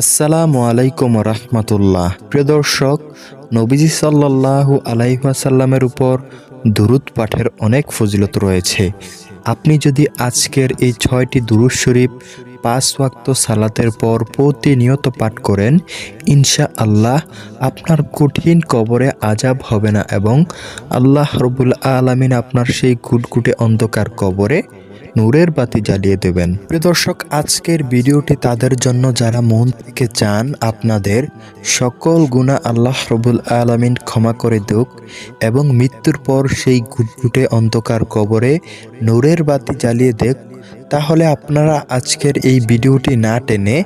আসসালামু আলাইকুম রহমতুল্লাহ। প্রিয় দর্শক, নবীজি সাল্লাল্লাহু আলাইসাল্লামের উপর দুরুদ পাঠের অনেক ফজিলত রয়েছে। আপনি যদি আজকের এই ছয়টি দুরুদ শরীফ পাঁচ ওয়াক্ত সালাতের পর প্রতিনিয়ত পাঠ করেন ইনশা আল্লাহ আপনার কঠিন কবরে আজাব হবে না এবং আল্লাহ রবুল আলমিন আপনার সেই গুটগুটে অন্ধকার কবরে নূরের বাতি জ্বালিয়ে দেবেন। প্রিয় দর্শক, আজকের ভিডিওটি তাদের জন্য, যারা মন থেকে চান আপনাদের সকল গুণা আল্লাহ রবুল আলমিন ক্ষমা করে দুক এবং মৃত্যুর পর সেই ঘুটঘুটে অন্ধকার কবরে নূরের বাতি জ্বালিয়ে দেখ তাহলে আপনারা আজকের এই ভিডিওটি না টেনে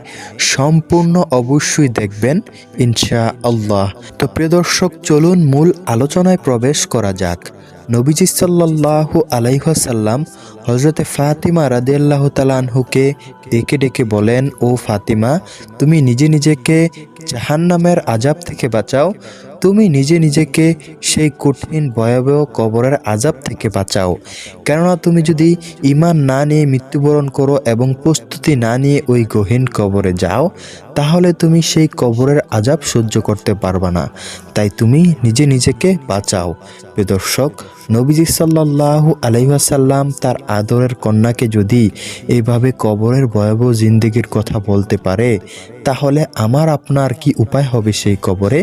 সম্পূর্ণ অবশ্যই দেখবেন ইনশা আল্লাহ তো প্রিয় দর্শক, চলুন মূল আলোচনায় প্রবেশ করা যাক। নবীজি সাল্লাহ আলাইহাসাল্লাম হজরতে ফাতিমা রাদে আল্লাহ তালানহুকে ডেকে ডেকে বলেন, ও ফাতিমা, তুমি নিজে নিজেকে জাহান্নামের আজাব থেকে বাঁচাও। তুমি নিজে নিজেকে সেই কঠিন, ভয়াবহ কবরের আজাব থেকে বাঁচাও। কেননা তুমি যদি ইমান না নিয়ে মৃত্যুবরণ করো এবং প্রস্তুতি না নিয়ে ওই গহীন কবরে যাও, তাহলে তুমি সেই কবরের আজাব সহ্য করতে পারবে না। তাই তুমি নিজে নিজেকে বাঁচাও। দর্শক, নবীজি সাল্লাহ আলাইসাল্লাম তার আদরের কন্যাকে যদি এইভাবে কবরের ভয়াবহ জিন্দিগির কথা বলতে পারে তাহলে আমার আপনার কি উপায় হবে সেই কবরে?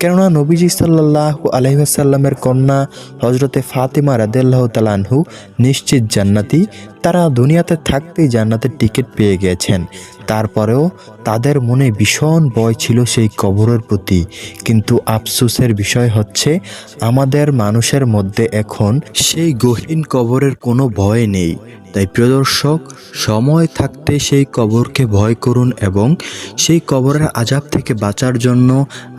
কেননা নবীজি সাল্লাহ আলহিহাসাল্লামের কন্যা হজরতে ফাতেমা রাদেল্লাহ তালানহু নিশ্চিত জান্নাতি। তারা দুনিয়াতে থাকতেই জান্নাতের টিকিট পেয়ে গিয়েছেন তারপরেও তাদের মনে ভীষণ ভয় ছিল সেই কবরের প্রতি। কিন্তু আফসোসের বিষয় হচ্ছে, আমাদের মানুষের মধ্যে এখন সেই গহীন কবরের কোনো ভয় নেই। তাই প্রিয় দর্শক, সময় থাকতে সেই কবরকে ভয় করুন এবং সেই কবরের আজাব থেকে বাঁচার জন্য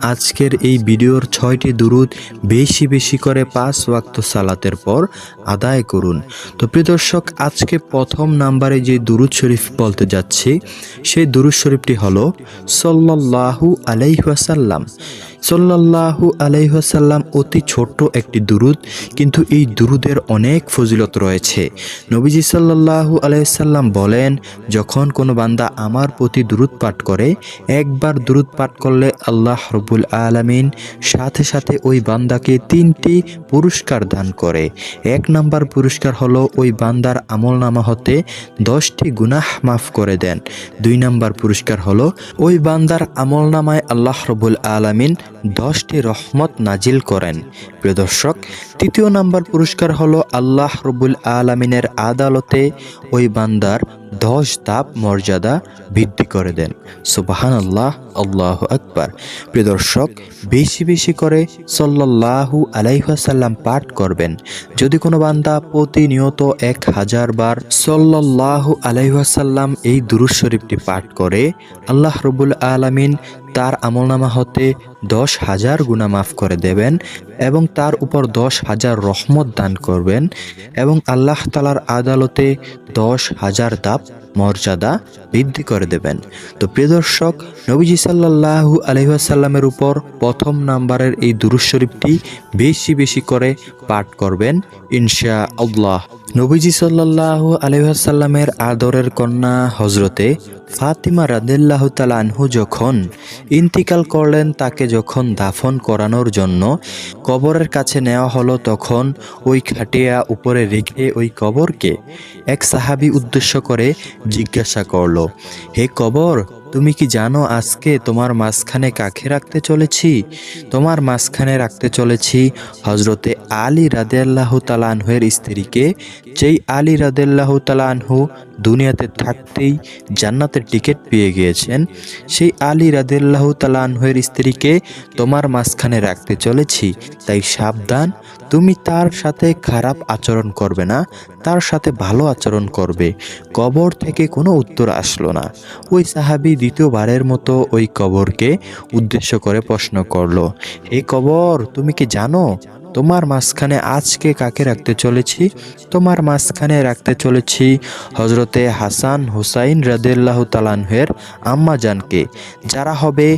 আজকের এই ভিডিওর ছয়টি দুরুদ বেশি বেশি করে পাঁচ ওয়াক্ত সালাতের পর আদায় করুন। তো প্রিয় দর্শক, আজকে প্রথম নাম্বারে যে দুরুদ শরীফ বলতে যাচ্ছি সেই দুরুদ শরীফটি হলো সল্লাল্লাহু আলাইহাসাল্লাম সল্লাল্লাহু আলাইহাসাল্লাম অতি ছোট্ট একটি দুরুদ, কিন্তু এই দুরুদের অনেক ফজিলত রয়েছে। নবীজি সাল্লাল্লাহু আলাইসাল্লাম বলেন, যখন কোনো বান্দা আমার প্রতি দুরুদ পাঠ করে, একবার দুরুদ পাঠ করলে আল্লাহ রবুল আলমিন সাথে সাথে ওই বান্দাকে তিনটি পুরস্কার দান করে। এক নাম্বার পুরস্কার হলো ওই বান্দার আমল নামা হতে দশটি গুনাহ মাফ করে দেন। দুই নাম্বার পুরস্কার হলো ওই বান্দার আমল নামায় আল্লাহ রবুল আলমিন দশটি রহমত নাজিল করেন। প্রিয় দর্শক, তৃতীয় নাম্বার পুরস্কার হলো আল্লাহ রবুল আলমিনের আদালতে ওই বান্দার দশ ধাপ মর্যাদা বৃদ্ধি করে দেন। সুবাহান আল্লাহ আল্লাহ আকবার। প্রিয় দর্শক, বেশি বেশি করে সল্লাহু আলাইহাসাল্লাম পাঠ করবেন। যদি কোনো বান্দা প্রতিনিয়ত এক হাজার বার সল্লাহু আলাইহাসাল্লাম এই দুরুজ শরীফটি পাঠ করে, আল্লাহ রবুল আলমিন তার আমলনামা হতে দশ হাজার গুণা মাফ করে দেবেন। এবং তার উপর দশ হাজার রহমত দান করবেন এবং আল্লাহ তালার আদালতে দশ হাজার দাপ মর্যাদা বৃদ্ধি করে দেবেন। তো প্রিয় দর্শক, নবীজি সাল্লাহু আলহিহাসাল্লামের উপর প্রথম নাম্বারের এই দুরুজ শরীফটি বেশি বেশি করে পাঠ করবেন ইনশা আল্লাহ নবীজি সাল্লাহু আলহিহাসাল্লামের আদরের কন্যা হজরতে ফাতিমা রাদিল্লাহ আনহু যখন ইন্তিকাল করলেন, তাকে যখন দাফন করানোর জন্য কবরের কাছে নেওয়া হলো তখন ওই খাটিয়া উপরে রেখে ওই কবরকে এক সাহাবি উদ্দেশ্য করে জিজ্ঞাসা করল, হে কবর তুমি কি জানো আজকে তোমার মাঝখানে কাকে রাখতে চলেছি? তোমার মাঝখানে রাখতে চলেছি হজরতে আলী রাদেল্লাহ তালানহের স্ত্রীকে, যেই আলী রাদেল্লাহ তালানহু দুনিয়াতে থাকতেই জান্নাতের টিকিট পেয়ে গিয়েছেন, সেই আলী রাদেল্লাহ তালানহের স্ত্রীকে তোমার মাঝখানে রাখতে চলেছি। তাই সাবধান, তুমি তার সাথে খারাপ আচরণ করবে না, তার সাথে ভালো আচরণ করবে। কবর থেকে কোনো উত্তর আসলো না। ওই সাহাবি দ্বিতীয়বারের মতো ওই কবরকে উদ্দেশ্য করে প্রশ্ন করল এই কবর, তুমি কি জানো? তোমার মাঝখানে আজকে কাকে রাখতে চলেছি? তোমার মাঝখানে রাখতে চলেছি হজরতে হাসান হুসাইন রাদেল্লাহ তালানহের আম্মাজানকে যারা হবে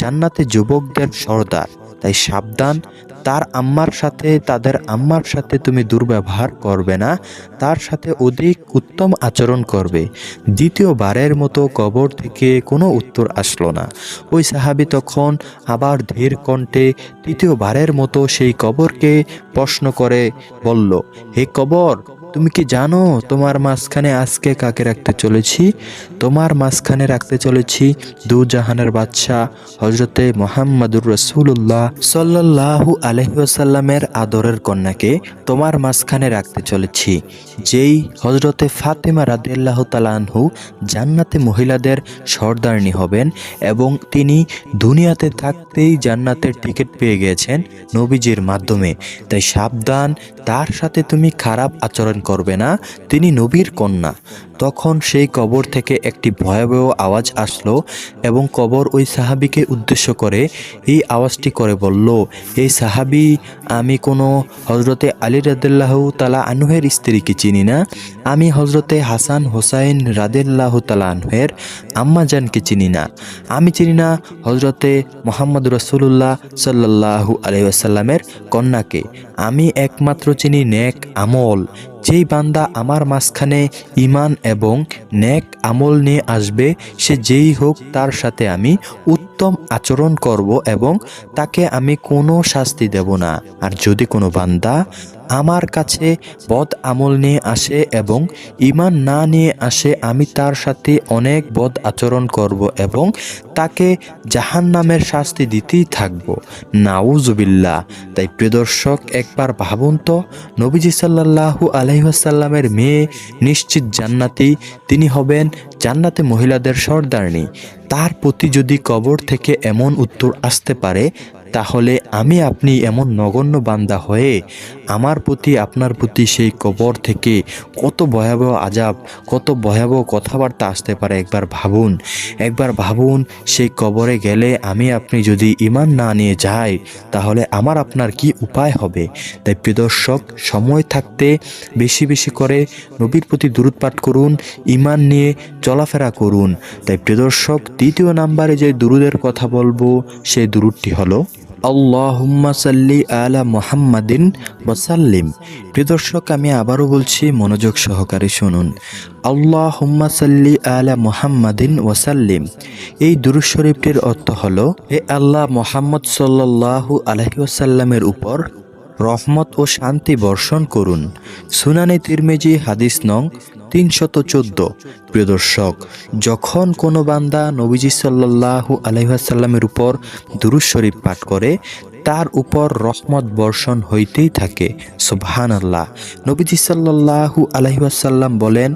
জান্নাতে যুবকদের সর্দার। তাই সাবধান তার আম্মার সাথে, তাদের আম্মার সাথে তুমি দুর্ব্যবহার করবে না, তার সাথে অধিক উত্তম আচরণ করবে। দ্বিতীয়বারের মতো কবর থেকে কোনো উত্তর আসলো না। ওই সাহাবি তখন আবার ধীর কণ্ঠে তৃতীয়বারের মতো সেই কবরকে প্রশ্ন করে বলল, হে কবর তুমি কি জানো তোমার মাঝখানে আজকে কাকে রাখতে চলেছি? তোমার মাঝখানে রাখতে চলেছি দু জাহানের বাদশাহ হজরতে মোহাম্মদুর রসুল্লাহ সাল্লাহু আলহিসাল্লামের আদরের কন্যাকে তোমার মাঝখানে রাখতে চলেছি। যেই হজরতে ফাতেমা রাদিয়াল্লাহ তালানহু জান্নাতে মহিলাদের সর্দারনি হবেন এবং তিনি দুনিয়াতে থাকতেই জান্নাতের টিকিট পেয়ে গিয়েছেন নবীজির মাধ্যমে। তাই সাবধান, তার সাথে তুমি খারাপ আচরণ করবে না তিনি নবীর কন্যা। তখন সেই কবর থেকে একটি ভয়াবহ আওয়াজ আসলো এবং কবর ওই সাহাবিকে উদ্দেশ্য করে এই আওয়াজটি করে বলল এই সাহাবি, আমি কোনো হজরতে আলী রাদিল্লাহ তালা আনুহের স্ত্রীকে চিনি না। আমি হজরতে হাসান হোসাইন রাদিল্লাহ তালা আনহের আম্মাজানকে চিনি না। আমি চিনি না হজরতে মোহাম্মদ রসুল্লাহ সাল্লাহু আলহাসাল্লামের কন্যাকে। আমি একমাত্র চিনি নেক আমল। যেই বান্দা আমার মাঝখানে ইমান এবং নেক আমল নিয়ে আসবে, সে যেই হোক তার সাথে আমি উত্তম আচরণ করব এবং তাকে আমি কোনো শাস্তি দেব না। আর যদি কোনো বান্দা আমার কাছে বদ আমল নিয়ে আসে এবং ইমান না নিয়ে আসে, আমি তার সাথে অনেক বদ আচরণ করব এবং তাকে জাহান নামের শাস্তি দিতেই থাকব। নাউজুবিল্লাহ। তাই প্রিয় দর্শক, একবার ভাবুন তো, নবীজি সাল্লাহু আলহিহাসাল্লামের মেয়ে নিশ্চিত জান্নাতি, তিনি হবেন জান্নাতে মহিলাদের সর্দারনি। তার প্রতি যদি কবর থেকে এমন উত্তর আসতে পারে, তাহলে আমি আপনি এমন নগণ্য বান্দা হয়ে আমার প্রতি, আপনার প্রতি সেই কবর থেকে কত ভয়াবহ আজাব কত ভয়াবহ কথাবার্তা আসতে পারে, একবার ভাবুন। একবার ভাবুন, সেই কবরে গেলে আমি আপনি যদি ইমান না নিয়ে যাই, তাহলে আমার আপনার কি উপায় হবে? তাই প্রিয়দর্শক সময় থাকতে বেশি বেশি করে নবীর প্রতি দূরত করুন ইমান নিয়ে চলাফেরা করুন। তাই প্রিয়দর্শক দ্বিতীয় নাম্বারে যে দুরুদের কথা বলব, সেই দুরুদটি হলো, আল্লাহুম্মা সাল্লি আলা মুহাম্মাদিন ওয়াসাল্লিম প্রিয় দর্শক, আমি আবারও বলছি, মনোযোগ সহকারে শুনুন। আল্লাহুম্মা সাল্লি আলা মুহাম্মাদিন ওয়াসাল্লিম এই দুরুদ শরীফটির অর্থ হলো, হে আল্লাহ মোহাম্মদ সাল্লাল্লাহু আলাইহি ওয়াসাল্লামের উপর রহমত ও শান্তি বর্ষণ করুন। সুনানে তিরমেজি হাদিস নং তিনশত চোদ্দ। প্রিয় দর্শক, যখন কোনো বান্দা নবীজি সাল্লাহু আলহাসাল্লামের উপর দুরুজ শরীফ পাঠ করে, তার উপর রহমত বর্ষণ হইতেই থাকে। সুবহান আল্লাহ নবীজি সাল্লাহু আলহিহাসাল্লাম বলেন,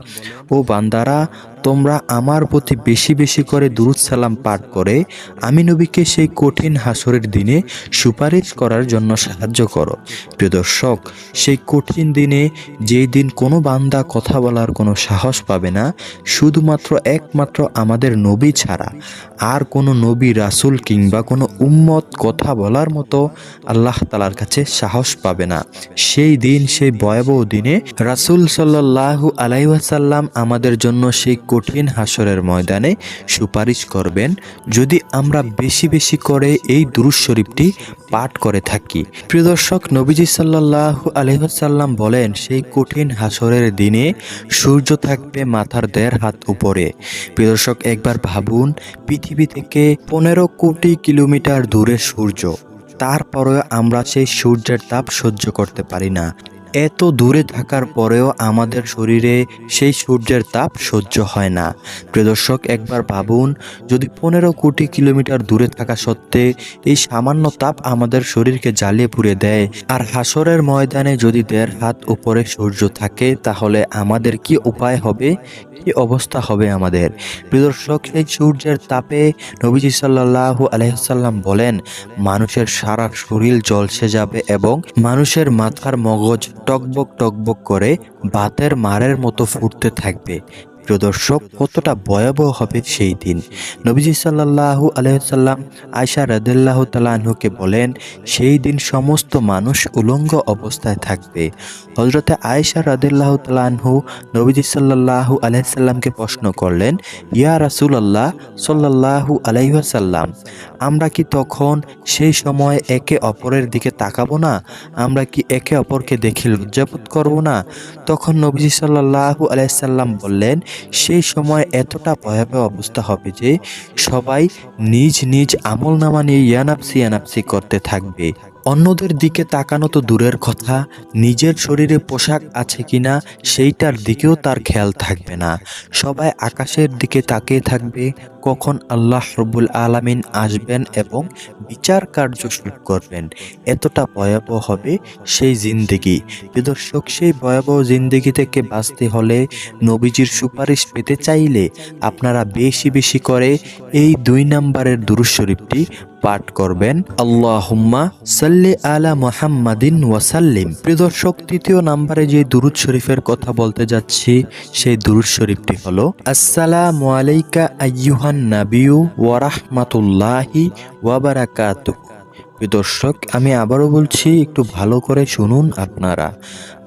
ও বান্দারা তোমরা আমার প্রতি বেশি বেশি করে দুরুদ সালাম পাঠ করে আমি নবীকে সেই কঠিন হাসরের দিনে সুপারিশ করার জন্য সাহায্য করো। প্রিয় দর্শক, সেই কঠিন দিনে যেই দিন কোনো বান্দা কথা বলার কোনো সাহস পাবে না, শুধুমাত্র একমাত্র আমাদের নবী ছাড়া। আর কোনো নবী, রাসুল কিংবা কোনো উম্মত কথা বলার মতো আল্লাহ তালার কাছে সাহস পাবে না। সেই দিন, সেই ভয়াবহ দিনে রাসুল সাল্লাহু আলাইসাল্লাম আমাদের জন্য সেই কঠিন হাসরের ময়দানে সুপারিশ করবেন, যদি আমরা বেশি বেশি করে এই দুরুজ শরীফটি পাঠ করে থাকি। প্রিয় দর্শক, নবীজি সাল্লাহু আলহাসাল্লাম বলেন, সেই কঠিন হাসরের দিনে সূর্য থাকবে মাথার দেড় হাত উপরে। প্রিয় দর্শক, একবার ভাবুন, পৃথিবী থেকে পনেরো কোটি কিলোমিটার দূরে সূর্য। তারপরেও আমরা সেই সূর্যের তাপ সহ্য করতে পারি না। এত দূরে থাকার পরেও আমাদের শরীরে সেই সূর্যের তাপ সহ্য হয় না। প্রিয় দর্শক, একবার ভাবুন, যদি পনেরো কোটি কিলোমিটার দূরে থাকা সত্ত্বে এই সামান্য তাপ আমাদের শরীরকে জ্বালিয়ে পুড়ে দেয়, আর হাসরের ময়দানে যদি দেড় হাত উপরে সূর্য থাকে, তাহলে আমাদের কি উপায় হবে? কি অবস্থা হবে আমাদের? প্রিয় দর্শক সেই সূর্যের তাপে নবীজি সাল্লাহু আলহাম বলেন, মানুষের সারা শরীর জলসে যাবে এবং মানুষের মাথার মগজ টকবক টকবক করে বাতের মারের মতো ফুটতে থাকবে। প্রিয় দর্শক, কতটা ভয়াবহ হবে সেই দিন। নবীজি সাল্লাল্লাহু আলহাম আয়সা রাদিল্লাহ তালাহুকে বলেন, সেই দিন সমস্ত মানুষ উলঙ্গ অবস্থায় থাকবে। হজরতে আয়েশা রাদিল্লাহ তালাহু নবীজি সাল্লাল্লাহু আলহামকে প্রশ্ন করলেন, ইয়া রাসুলাল্লাহ সাল্লাল্লাহু আলাইসাল্লাম আমরা কি তখন সেই সময় একে অপরের দিকে তাকাবো না? আমরা কি একে অপরকে দেখে লজ্জাবোধ করব না? তখন নবীজি সাল্লাহু আলাইসাল্লাম বললেন সেই সময় এতটা ভয়াবহ অবস্থা হবে যে সবাই নিজ নিজ আমল নামা নিয়ে ইয়ানাপসি ইয়ানাপসি করতে থাকবে। অন্যদের দিকে তাকানো তো দূরের কথা, নিজের শরীরে পোশাক আছে কিনা সেইটার দিকেও তার খেয়াল থাকবে না। সবাই আকাশের দিকে তাকিয়ে থাকবে, কখন আল্লাহ রবুল আলামিন আসবেন এবং বিচার কার্য শুরু করবেন। এতটা ভয়াবহ হবে সেই জিন্দেগি। দর্শক সেই ভয়াবহ জিন্দেগি থেকে বাঁচতে হলে নবীজির সুপারিশ পেতে চাইলে আপনারা বেশি বেশি করে এই দুই নাম্বারের দুরুজ শরীফটি পাঠ করবেন। আল্লাহুম্মা সাল্লি আলা মুহাম্মাদিন ওয়াসাল্লিম প্রিয় দর্শক, তৃতীয় নাম্বারে যে দুরুদ শরীফের কথা বলতে যাচ্ছি, সেই দুরুদ শরীফটি হলো, আসসালামু আলাইকা আইয়ুহান নাবিয়ু ওয়া রাহমাতুল্লাহি ওয়া বারাকাতুহু। প্রিয় দর্শক, আমি আবারও বলছি, একটু ভালো করে শুনুন আপনারা।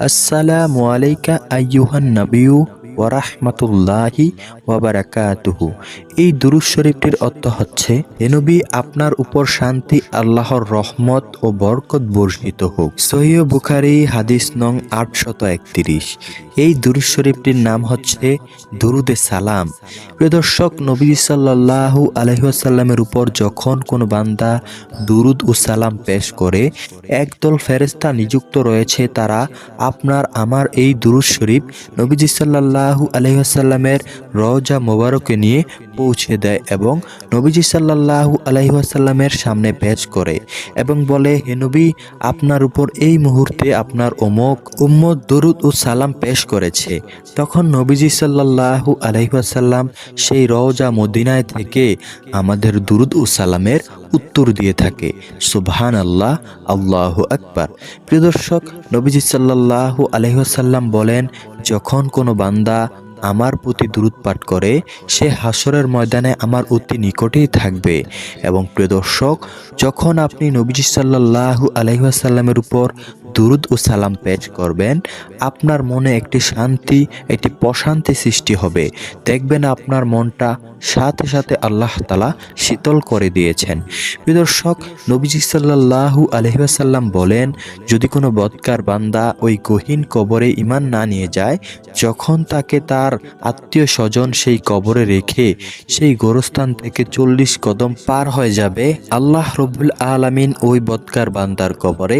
আসসালামু আলাইকা আইয়ুহান নাবিয়ু ওয়ারাহমাতুল্লাহি ওয়াবারাকাতুহু এই দুরুজ শরীফটির অর্থ হচ্ছে এনবি আপনার উপর শান্তি আল্লাহর রহমত ও বরকত বর্ষিত হোক। সহিহ বুখারি, হাদিস নং আটশত একত্রিশ। এই দুরুজ শরীফটির নাম হচ্ছে দুরুদে সালাম। প্রিয় দর্শক, নবী সাল্লাল্লাহু আলহিহাসাল্লামের উপর যখন কোনো বান্দা দুরুদ ও সালাম পেশ করে, একদল ফেরেস্তা নিযুক্ত রয়েছে, তারা আপনার, আমার এই দুরুদ শরীফ নবীজি সাল্লাল্লাহু আলহিহাসাল্লামের রওজা মোবারকে নিয়ে পৌঁছে দেয় এবং নবীজি সাল্লাল্লাহু আলহিহাসাল্লামের সামনে পেশ করে এবং বলে, হে নবী, আপনার উপর এই মুহূর্তে আপনার অমোক উম্মত দরুদ ও সালাম পেশ করেছে। তখন নবীজি সাল্লাল্লাহু আলহিহাসাল্লাম সেই রওজা মদিনায় থেকে আমাদের দুরুদ ও সালামের উত্তর দিয়ে থাকে। সুবহান আল্লাহ আল্লাহ আকবার। প্রিয় দর্শক, নবীজি সাল্লাল্লাহু আলহিহাসাল্লাম বলেন, যখন কোনো বান্দা আমার প্রতি দূরত পাঠ করে, সে হাসরের ময়দানে আমার অতি নিকটেই থাকবে। এবং প্রিয় দর্শক, যখন আপনি নবীজি সাল্লাহ আলহিহাসাল্লামের উপর দুরুদ ও সালাম পেশ করবেন। আপনার মনে একটি শান্তি, একটি প্রশান্তি সৃষ্টি হবে। দেখবেন আপনার মনটা সাথে সাথে আল্লাহ তালা শীতল করে দিয়েছেন। বিদর্শক নবীজি সাল্লাহু আলহিবাসাল্লাম বলেন, যদি কোনো বৎকার বান্দা ওই গহীন কবরে ইমান না নিয়ে যায়, যখন তাকে তার আত্মীয় স্বজন সেই কবরে রেখে সেই গোরস্থান থেকে চল্লিশ কদম পার হয়ে যাবে, আল্লাহ রবুল আলমিন ওই বৎকার বান্দার কবরে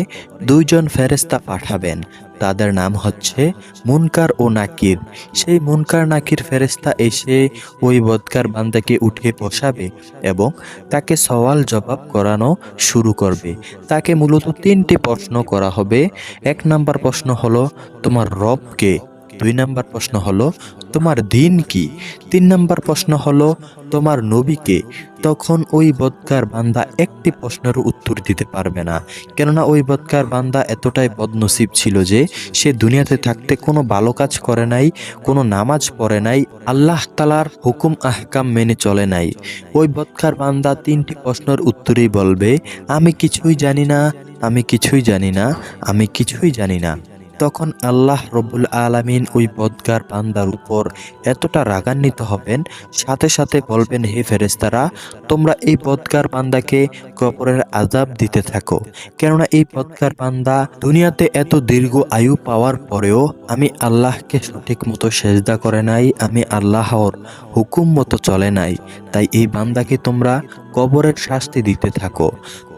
দুইজন ফেরেস্তা পাঠাবেন। তাদের নাম হচ্ছে মুনকার ও নাকির। সেই মুনকার নাকির ফেরেস্তা এসে ওই বদকার বান্দাকে উঠে বসাবে এবং তাকে সওয়াল জবাব করানো শুরু করবে। তাকে মূলত তিনটি প্রশ্ন করা হবে। এক নাম্বার প্রশ্ন হলো, তোমার রবকে দুই নাম্বার প্রশ্ন হলো, তোমার দিন কি? তিন নাম্বার প্রশ্ন হলো, তোমার নবীকে তখন ওই বদকার বান্দা একটি প্রশ্নের উত্তর দিতে পারবে না। কেননা ওই বদকার বান্দা এতটাই বদনসিব ছিল যে, সে দুনিয়াতে থাকতে কোনো ভালো কাজ করে নাই, কোনো নামাজ পড়ে নাই, আল্লাহ তালার হুকুম, আহকাম মেনে চলে নাই। ওই বদকার বান্দা তিনটি প্রশ্নের উত্তরেই বলবে, আমি কিছুই জানি না, আমি কিছুই জানি না, আমি কিছুই জানি না। তখন আল্লাহ রব্বুল আলামিন ওই বদগার বান্দার উপর এতটা রাগান্বিত হবেন, সাথে সাথে বলবেন, হে ফেরেস্তারা তোমরা এই বদগার বান্দাকে কবরের আজাব দিতে থাকো। কেননা এই বদগার বান্দা দুনিয়াতে এত দীর্ঘ আয়ু পাওয়ার পরেও আমি আল্লাহকে সঠিক মতো সেজদা করে নাই, আমি আল্লাহর হুকুম মতো চলে নাই। তাই এই বান্দাকে তোমরা কবরের শাস্তি দিতে থাকো।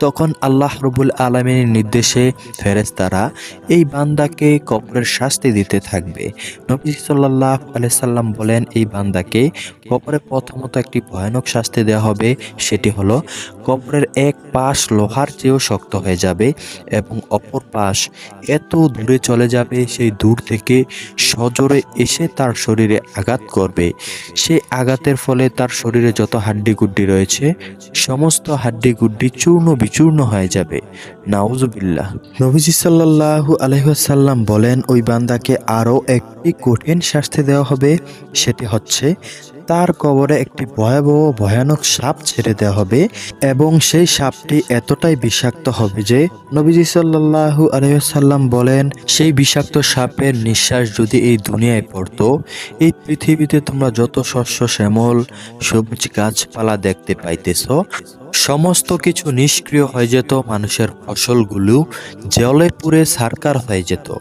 তখন আল্লাহ রবুল আলমিনের নির্দেশে ফেরেস্তারা এই বান্দাকে কবরের শাস্তি দিতে থাকবে। নবী সাল্লাহ সাল্লাম বলেন, এই বান্দাকে কবরে প্রথমত একটি ভয়ানক শাস্তি দেওয়া হবে, সেটি হলো কবরের এক পাশ লোহার চেয়েও শক্ত হয়ে যাবে এবং অপর পাশ এত দূরে চলে যাবে, সেই দূর থেকে সজোরে এসে তার শরীরে আঘাত করবে। সেই আঘাতের ফলে তার শরীরে যত যত হাড্ডি গুড্ডি রয়েছে, সমস্ত হাড্ডিগুড্ডি চূর্ণ বিচূর্ণ হয়ে যাবে। নাউজুবিল্লাহ। নবীজি সাল্লাল্লাহু আলহাসাল্লাম বলেন, ওই বান্দাকে আরও একটি কঠিন শাস্তি দেওয়া হবে, সেটি হচ্ছে তার কবরে একটি ভয়াবহ ভয়ানক সাপ ছেড়ে দেওয়া হবে এবং সেই সাপটি এতটাই বিষাক্ত হবে যে নবীজি সাল্লাল্লাহু আলহাম বলেন, সেই বিষাক্ত সাপের নিঃশ্বাস যদি এই দুনিয়ায় পড়ত, এই পৃথিবীতে তোমরা যত শস্য, শ্যামল, সবুজ গাছপালা দেখতে পাইতেছ সমস্ত কিছু নিষ্ক্রিয় হয়ে যেত মানুষের ফসলগুলো, জলে পুড়ে সারকার হয়ে যেত।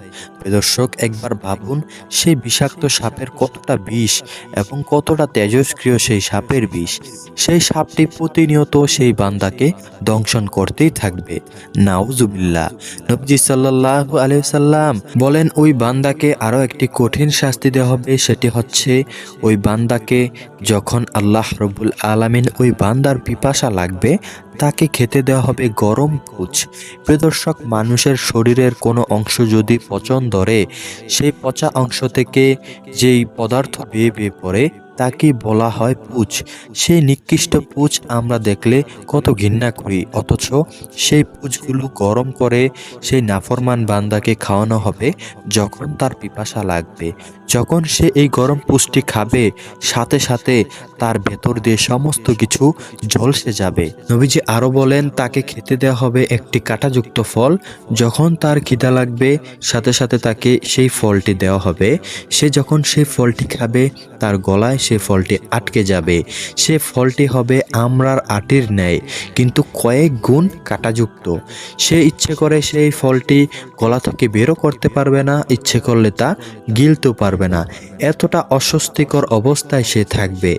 দর্শক, একবার ভাবুন, সেই বিষাক্ত সাপের কতটা বিষ এবং কতটা তেজস্ক্রিয় সেই সাপের বিষ। সেই সাপটি প্রতিনিয়ত সেই বান্দাকে দংশন করতেই থাকবে। নাউজুবিল্লাহ। নবজি সাল্লাহ আলিয়াল্লাম বলেন, ওই বান্দাকে আরও একটি কঠিন শাস্তি দেওয়া হবে, সেটি হচ্ছে, ওই বান্দাকে যখন আল্লাহ রবুল আলামিন ওই বান্দার পিপাসা লাগবে, তাকে খেতে দেওয়া হবে গরম কুচ। প্রদর্শক মানুষের শরীরের কোনো অংশ যদি পচন ধরে, সেই পচা অংশ থেকে যেই পদার্থ বেয়ে বেয়ে পড়ে তাকে বলা হয় পুচ। সেই নিকৃষ্ট পুচ আমরা দেখলে কত ঘৃণা করি, অথচ সেই পুচগুলো গরম করে সেই নাফরমান বান্দাকে খাওয়ানো হবে যখন তার পিপাসা লাগবে। যখন সে এই গরম পুষ্টি খাবে, সাথে সাথে তার ভেতর দিয়ে সমস্ত কিছু ঝলসে যাবে। নবীজি আরও বলেন, তাকে খেতে দেওয়া হবে একটি কাঁটাযুক্ত ফল। যখন তার খিদা লাগবে, সাথে সাথে তাকে সেই ফলটি দেওয়া হবে। সে যখন সেই ফলটি খাবে, তার গলায় সে ফলটি আটকে যাবে। সে ফলটি হবে আমরার আটির ন্যায়, কিন্তু কয়েক গুণ কাঁটাযুক্ত। সে ইচ্ছে করে সেই ফলটি গলা থেকে বেরো করতে পারবে না, ইচ্ছে করলে তা গিলতেও পারবে না। এতটা অস্বস্তিকর অবস্থায় সে থাকবে।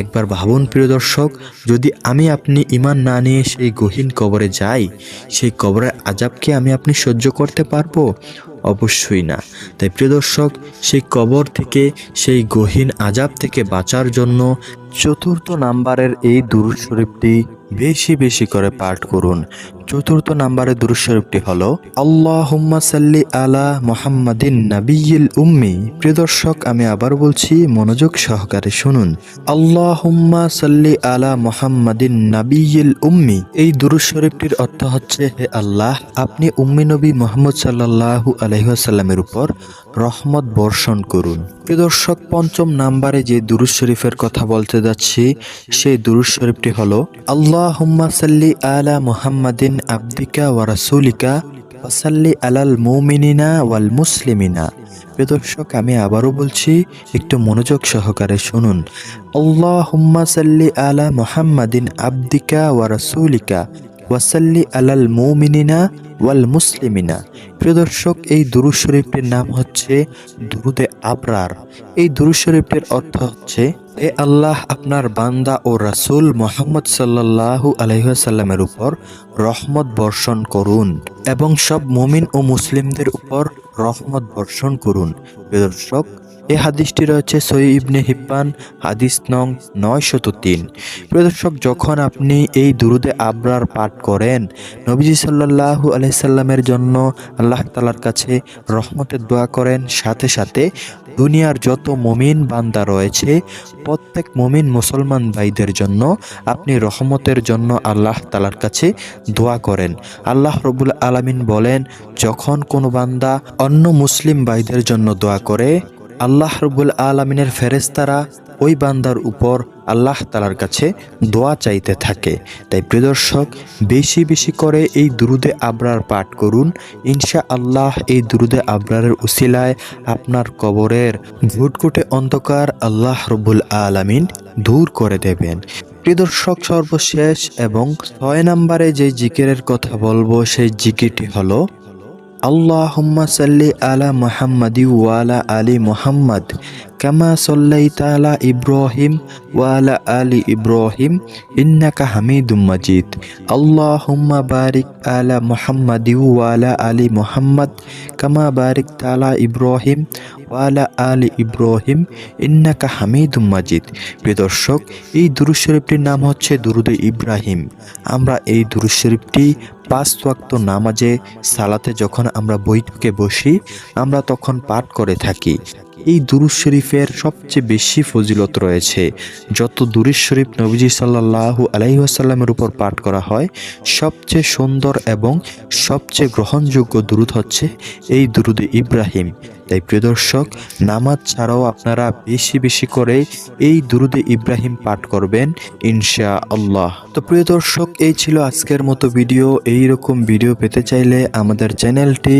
একবার ভাবুন প্রিয় দর্শক, যদি আমি আপনি ইমান না নিয়ে সেই গহীন কবরে যাই, সেই কবরের আজাবকে আমি আপনি সহ্য করতে পারব? অবশ্যই না। তাই প্রিয় দর্শক, সেই কবর থেকে, সেই গহীন আজাব থেকে বাঁচার জন্য চতুর্থ নাম্বারের এই দুরুদ শরীফটি বেশি বেশি করে পাঠ করুন। চতুর্থ নাম্বারের দুরুদ শরীফটি হলো, আল্লাহুম্মা সাল্লি আলা মুহাম্মাদিন নাবিয়িল উম্মি। প্রিয় দর্শক, আমি আবার বলছি, মনোযোগ সহকারে শুনুন। আল্লাহুম্মা সাল্লি আলা মুহাম্মাদিন নাবিয়িল উম্মি। এই দুরুদ শরীফটির অর্থ হচ্ছে, হে আল্লাহ, আপনি উম্মি নবী মোহাম্মদ সাল্লাল্লাহু আলাইহি ওয়াসাল্লামের উপর রহমত বর্ষণ করুন। প্রিয় দর্শক, পঞ্চম নাম্বারে যে দুরুদ শরীফের কথা বলতে যাচ্ছি, সেই দুরুদ শরীফটি হলো, আল্লাহুম্মা সাল্লি আলা মুহাম্মাদিন আবদিকা ওয়া রাসূলিকা ওয়াসাল্লি আলাল মুমিনিনা ওয়াল মুসলিমিনা। প্রিয় দর্শক, আমি আবারও বলছি, একটু মনোযোগ সহকারে শুনুন। আল্লাহুম্মা সাল্লি আলা মুহাম্মাদিন আব্দিকা ওয়া রাসূলিকা। ওয়াসাল্লি আলাল মুমিনিনা ওয়াল মুসলিমিনা। প্রিয় দর্শক, এই দুরুদ শরীফটির নাম হচ্ছে দুরুদে আবরার। এই দুরুদ শরীফটির অর্থ হচ্ছে এ আল্লাহ, আপনার বান্দা ও রাসূল মোহাম্মদ সাল্লাল্লাহু আলহিহাসাল্লামের উপর রহমত বর্ষণ করুন এবং সব মুমিন ও মুসলিমদের উপর রহমত বর্ষণ করুন। প্রিয় দর্শক এই হাদিসটি রয়েছে সই ইবনে হিব্বান, হাদিস নং নয়শত তিন। প্রদর্শক যখন আপনি এই দুরুদে আবরার পাঠ করেন, নবীজি সাল্লাহু আলাইসাল্লামের জন্য আল্লাহ তালার কাছে রহমতের দোয়া করেন, সাথে সাথে দুনিয়ার যত মমিন বান্দা রয়েছে, প্রত্যেক মমিন মুসলমান ভাইদের জন্য আপনি রহমতের জন্য আল্লাহ তালার কাছে দোয়া করেন। আল্লাহ রবুল আলামিন বলেন, যখন কোনো বান্দা অন্য মুসলিম ভাইদের জন্য দোয়া করে আল্লাহ রবুল আলমিনের ফেরেস্তারা ওই বান্দার উপর আল্লাহ তালার কাছে দোয়া চাইতে থাকে। তাই প্রিয়দর্শক বেশি বেশি করে এই দুরুদে আবরার পাঠ করুন। ইনশা আল্লাহ এই দুরুদে আবরারের উসিলায় আপনার কবরের ঘুটঘুটে অন্ধকার আল্লাহ রবুল আলমিন দূর করে দেবেন। প্রিয়দর্শক সর্বশেষ এবং ছয় নম্বরে যে জিকিরের কথা বলব, সেই জিকিরটি হলো আল্লাহুম্মা সাল্লি আলা মুহাম্মাদি ওয়ালা আলী মুহাম্মদ কামা সাল্লাইতা ইব্রাহিম ওয়ালা আলি ইব্রাহিম ইন্নাকা হামিদুম মাজিদ আল্লাহুম্মা বারিক আলা মুহাম্মাদি ওয়ালা আলি মুহাম্মদ কামা বারিক তালা ইব্রাহিম ওয়ালা আলি ইব্রাহিম ইন্নাকা হামিদুম মাজিদ এই দুরুদ শরীফটির নাম হচ্ছে দুরুদে ইব্রাহিম। আমরা এই দুরুদ শরীফটি পাঁচ ওয়াক্ত নামাজে সালাতে যখন আমরা বৈঠকে বসি, আমরা তখন পাঠ করে থাকি। এই দুরুজ শরীফের সবচেয়ে বেশি ফজিলত রয়েছে। যত দুরুজ শরীফ নবীজি সাল্লাল্লাহু আলাইহি ওয়াসাল্লামের উপর পাঠ করা হয়, সবচেয়ে সুন্দর এবং সবচেয়ে গ্রহণযোগ্য দুরুদ হচ্ছে এই দুরুদে ইব্রাহিম। তাই প্রিয় দর্শক, নামাজ ছাড়াও আপনারা বেশি বেশি করে এই দুরুদে ইব্রাহিম পাঠ করবেন ইনশা আল্লাহ তো প্রিয় দর্শক, এই ছিল আজকের মতো ভিডিও। এই রকম ভিডিও পেতে চাইলে আমাদের চ্যানেলটি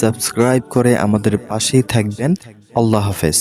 সাবস্ক্রাইব করে আমাদের পাশেই থাকবেন। আল্লাহ হাফেজ